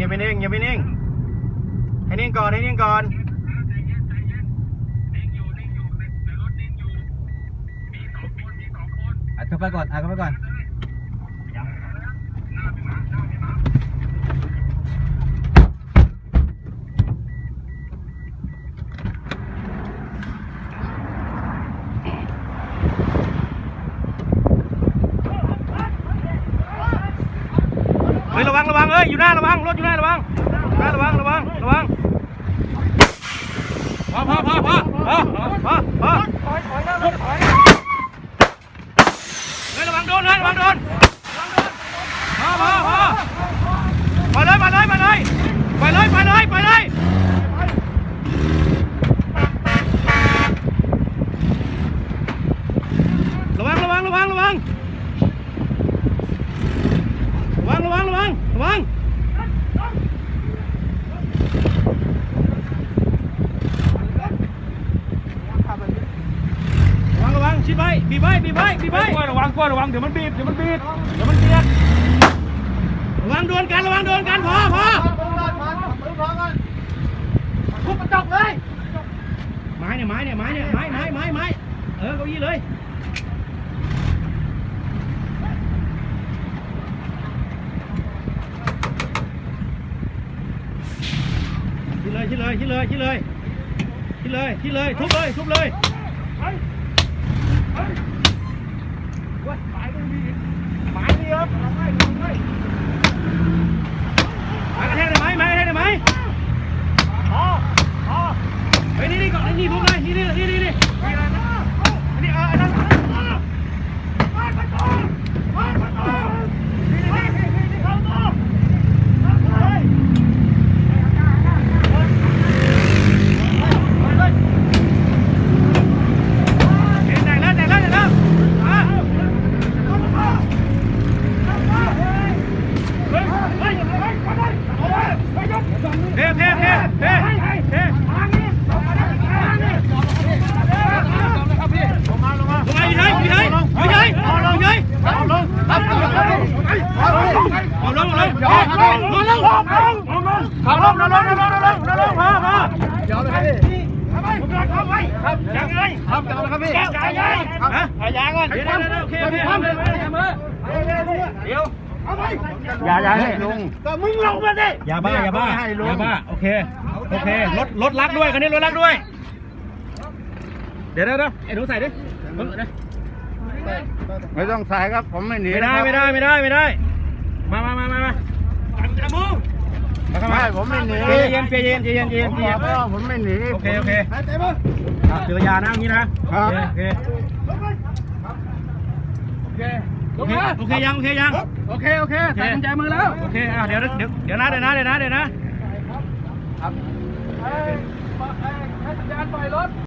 อย่าไปนิ่งอย่าไปนิ่งให้นิ่งก่อนให้นิ่งก่อนอัดเข้าไปก่อนอัดเข้าไปก่อน เฮ้ยระวังระวังเอ้ยอยู่หน้าระวังรถอยู่หน้าระวังหน้าระวังระวังระวังพอพอพอพอพอพอพอเฮ้ยระวังโดนเลยระวังโดนพอพอพอไปเลยไปเลยไปเลยไปเลยไปเลยไปเลยระวังระวังระวังระวัง ระวังระวังระวังระวังระวังระวังชิดไว้ บีบไว้บีบไว้บีบไว้กล้วยระวังกล้วยระวังเดี๋ยวมันบีบเดี๋ยวมันบีบเดี๋ยวมันเบียดระวังโดนกันระวังโดนกันพอพอทุบกระจกเลยไม้เนี่ยไม้เนี่ยไม้เนี่ยไม้ไม้ไม้ไม้เออเก้าอี้เลยชิดเลยชิดเลยชิดเลยชิดเลยชิดเลยชิดเลยทุบเลยทุบเลย หมายเดียวเอาให้ดูให้ ไม้กระแทกได้ไหมไม้กระแทกได้ไหม พอพอ เฮ้ยนี่นี่ก่อนนี่ทุบเลยนี่นี่นี่นี่นี่ มีอะไรนะอันนี้เอาอันนั้นไปไปต่อไปไปต่อนี่นี่นี่นี่นี่เข้าต่อเฮ้ย เฮ้ยแตกแล้วแตกแล้วแตกแล้วอะ เฮ้ยเฮ้ยเฮ้ยมาเลยเอาเลยไปยก เทเทเทเทเท ทางนี้ทางนี้ครับพี่ลงมาลงมา ลงมาอยู่ไหนอยู่ไหนอยู่ไหนอยู่ไหน เอาลงครับเอาลงเอาลง เอาลงเลย ลงลงลงลงลงลงลง ขับลงลงลงลงลงลงลงมามาเดี๋ยวเลยครับพี่ครับผมจะเข้าไปครับยังไงครับจะเอาเลยครับพี่ยังไงฮะหายาก่อนเดี๋ยวเดี๋ยวโอเคโอเคทำเลยทำเลยเดี๋ยวเอาไปอย่าอย่าให้ลุงก็มึงลงมาดิอย่าบ้าอย่าบ้าอย่าบ้าโอเคโอเครถรถลักด้วยคันนี้รถลักด้วย เดี๋ยวเดี๋ยวไอ้หนูใส่ดิไม่ต้องใส่ครับผมไม่หนีไม่ได้ไม่ได้ไม่ได้ไม่ได้ มามามามามาจับมือ มาเข้ามาไม่ผมไม่หนีใจเย็นใจเย็นใจเย็นใจผเย็นมใจบเย็อนกแล้วผมไม่หนีโอเคโอเคหายใจมั้งอะถือยานะอย่างนี้นะโอเคโอเคโอเคโอเคโอเคยังโอเคยังโอเคโอเคใส่กุญแจมือแล้วโอเคอะเดี๋ยวเดี๋ยวเดี๋ยวนะเดี๋ยวนะเดี๋ยวนะเดี๋ยวนะให้สัญญาณปล่อยรถ